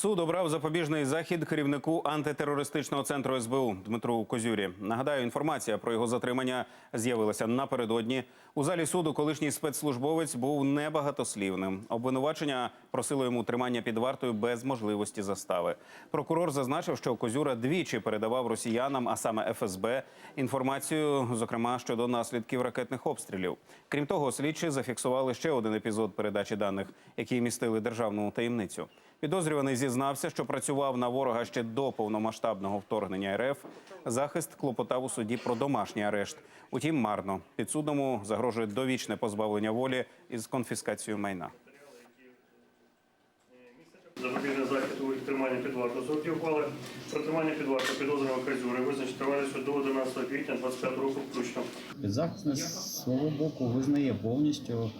Суд обрав запобіжний захід керівнику антитерористичного центру СБУ Дмитру Козюрі. Нагадаю, інформація про його затримання з'явилася напередодні. У залі суду колишній спецслужбовець був небагатослівним. Обвинувачення просило йому тримання під вартою без можливості застави. Прокурор зазначив, що Козюра двічі передавав росіянам, а саме ФСБ, інформацію, зокрема щодо наслідків ракетних обстрілів. Крім того, слідчі зафіксували ще один епізод передачі даних, які містили державну таємницю. Підозрюваний зізнався, що працював на ворога ще до повномасштабного вторгнення РФ. Захист клопотав у суді про домашній арешт. Утім, марно підсудному загрожує довічне позбавлення волі із конфіскацією майна. Запобіжний захід у тримання під вартою. Сроки ухвали про тримання під вартою підозрюваного Козюри визначить тривалістю до 11 квітня 25 року включно. Підзахисний з свого боку визнає повністю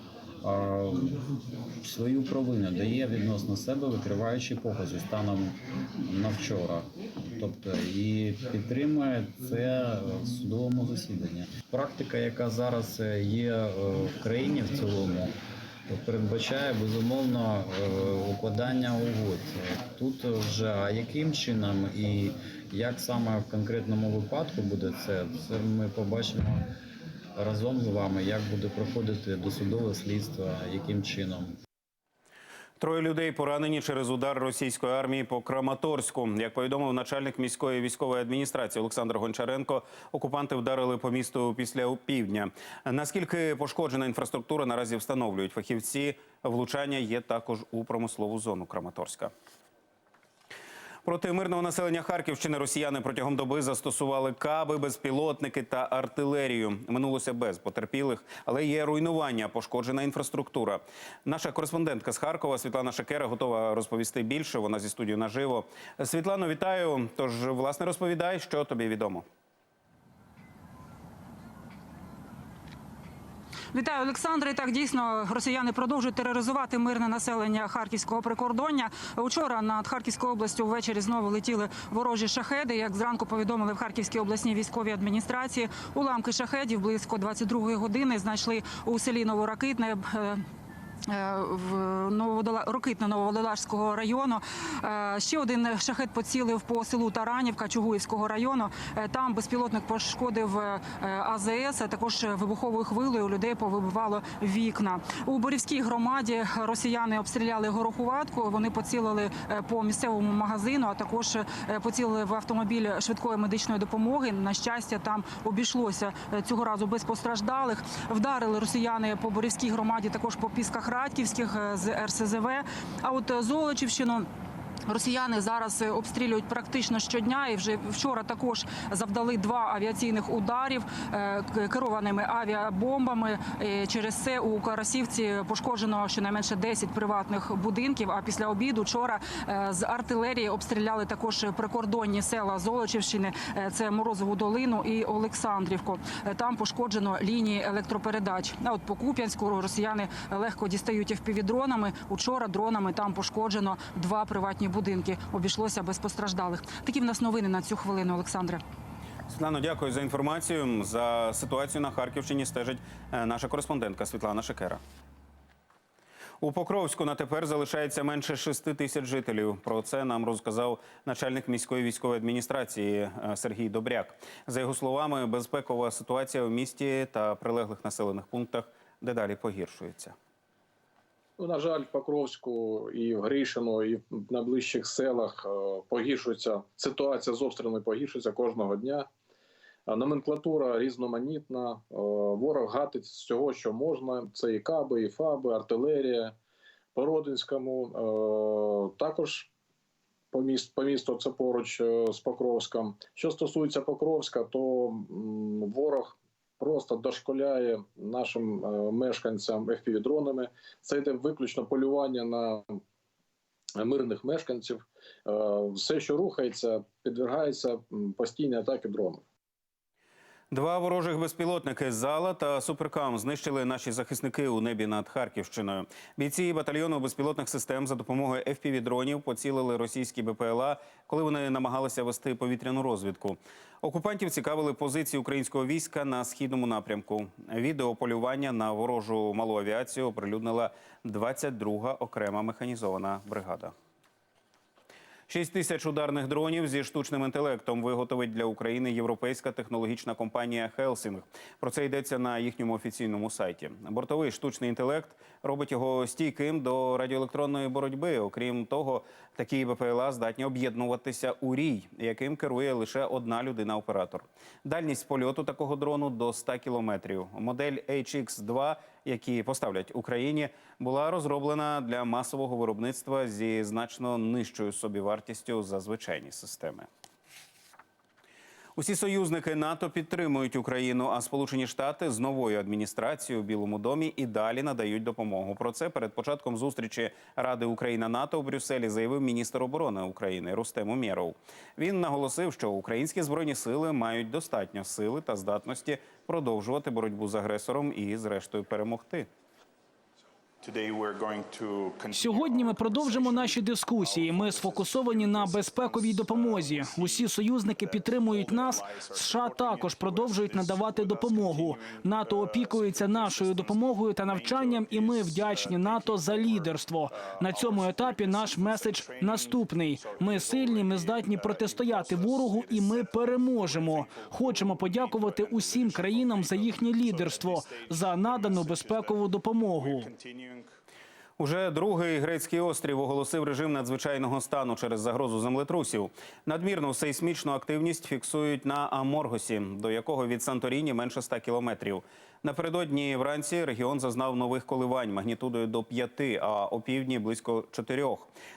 свою провину, дає відносно себе, викриваючи покази станом на вчора. Тобто і підтримує це в судовому засіданні. Практика, яка зараз е, є е, в країні в цілому. Передбачає безумовно е, укладання угод. Тут вже а яким чином і як саме в конкретному випадку буде це, це ми побачимо разом з вами, як буде проходити досудове слідство, яким чином. Троє людей поранені через удар російської армії по Краматорську. Як повідомив начальник міської військової адміністрації Олександр Гончаренко, окупанти вдарили по місту після півдня. Наскільки пошкоджена інфраструктура наразі встановлюють фахівці. Влучання є також у промислову зону Краматорська. Проти мирного населення Харківщини росіяни протягом доби застосували каби, безпілотники та артилерію. Минулося без потерпілих, але є руйнування, пошкоджена інфраструктура. Наша кореспондентка з Харкова Світлана Шакера готова розповісти більше. Вона зі студією наживо. Світлано, вітаю. Тож, власне, розповідай, що тобі відомо. Вітаю, Олександре. Так дійсно росіяни продовжують тероризувати мирне населення харківського прикордоння. Учора над Харківською областю ввечері знову летіли ворожі шахеди. Як зранку повідомили в Харківській обласній військовій адміністрації, уламки шахедів близько 22-ї години знайшли у селі Новоракитне. Е, В Нововодола... Нововодолажського району Е, ще один шахет поцілив по селу Таранівка Чугуївського району. Е, Там безпілотник пошкодив АЗС, а також вибуховою хвилею людей повибивало вікна. У Борівській громаді росіяни обстріляли горохуватку. Вони поцілили по місцевому магазину, а також поцілили в автомобіль швидкої медичної допомоги. На щастя, там обійшлося цього разу без постраждалих. Вдарили росіяни по Борівській громаді, також по Пісках Радківських е, з РСЗВ. А от е, Золочівщину. Росіяни зараз е, обстрілюють практично щодня, і вже вчора також завдали два авіаційних ударів е, керованими авіабомбами. Е, Через це у Карасівці пошкоджено щонайменше 10 приватних будинків. А після обіду вчора з артилерії обстріляли також прикордонні села Золочівщини. Це Морозову долину і Олександрівку. Там пошкоджено лінії електропередач. А от по Куп'янську росіяни легко дістають FPV-дронами. Учора дронами там пошкоджено два приватні будинки. Обійшлося без постраждалих. Такі в нас новини на цю хвилину, Олександре. Світлано, дякую за інформацію. За ситуацію на Харківщині стежить е, наша кореспондентка Світлана Шекера. У Покровську на тепер залишається менше 6 тисяч жителів. Про це нам розказав начальник міської військової адміністрації е, Сергій Добряк. За його словами, безпекова ситуація в місті та прилеглих населених пунктах дедалі погіршується. Ну, на жаль, в Покровську і в Гришино, і в найближчих селах е, погіршується ситуація з обстрілами погіршується кожного дня. Номенклатура різноманітна. е, Ворог гатить з всього, що можна. Це і каби, і фаби, артилерія. По Родинському е, також по місту, по місту це поруч з Покровськом. Що стосується Покровська, то ворог просто дошколяє нашим е, мешканцям FPV-дронами. Це йде виключно полювання на мирних мешканців. Е, Все, що рухається, підвергається постійній атаки дронів. Два ворожих безпілотники «Зала» та «Суперкам» знищили наші захисники у небі над Харківщиною. Бійці батальйону безпілотних систем за допомогою FPV-дронів поцілили російські БПЛА, коли вони намагалися вести повітряну розвідку. Окупантів цікавили позиції українського війська на східному напрямку. Відео полювання на ворожу малу авіацію оприлюднила 22-га окрема механізована бригада. 6 тисяч ударних дронів зі штучним інтелектом виготовить для України європейська технологічна компанія Хелсінг. Про це йдеться на їхньому офіційному сайті. Бортовий штучний інтелект робить його стійким до радіоелектронної боротьби. Окрім того, такі БПЛА здатні об'єднуватися у рій, яким керує лише одна людина-оператор. Дальність польоту такого дрону до 100 кілометрів. Модель HX-2 які поставлять Україні, була розроблена для масового виробництва зі значно нижчою собівартістю за звичайні системи. Усі союзники НАТО підтримують Україну, а Сполучені Штати з новою адміністрацією у Білому домі і далі надають допомогу. Про це перед початком зустрічі Ради Україна НАТО у Брюсселі заявив міністр оборони України Рустем Умєров. Він наголосив, що українські збройні сили мають достатньо сили та здатності продовжувати боротьбу з агресором і, зрештою, перемогти. Сьогодні ми продовжимо наші дискусії. Ми сфокусовані на безпековій допомозі. Усі союзники підтримують нас. США також продовжують надавати допомогу. НАТО опікується нашою допомогою та навчанням, і ми вдячні НАТО за лідерство. На цьому етапі наш меседж наступний: ми сильні, ми здатні протистояти ворогу, і ми переможемо. Хочемо подякувати усім країнам за їхнє лідерство, за надану безпекову допомогу. Уже другий грецький острів оголосив режим надзвичайного стану через загрозу землетрусів. Надмірну сейсмічну активність фіксують на Аморгосі, до якого від Санторіні менше 100 кілометрів. Напередодні вранці регіон зазнав нових коливань магнітудою до 5, а опівдні близько 4.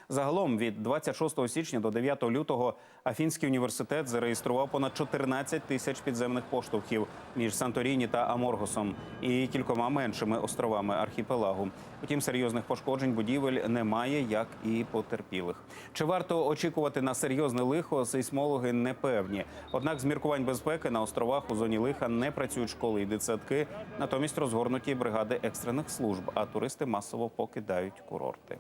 Загалом від 26 січня до 9 лютого Афінський університет зареєстрував понад 14 тисяч підземних поштовхів між Санторіні та Аморгосом і кількома меншими островами архіпелагу. Утім, серйозних пошкоджень будівель немає, як і потерпілих. Чи варто очікувати на серйозне лихо? Сейсмологи не певні. Однак з міркувань безпеки на островах у зоні лиха не працюють школи і дитсадки. Натомість розгорнуті бригади екстрених служб, а туристи масово покидають курорти.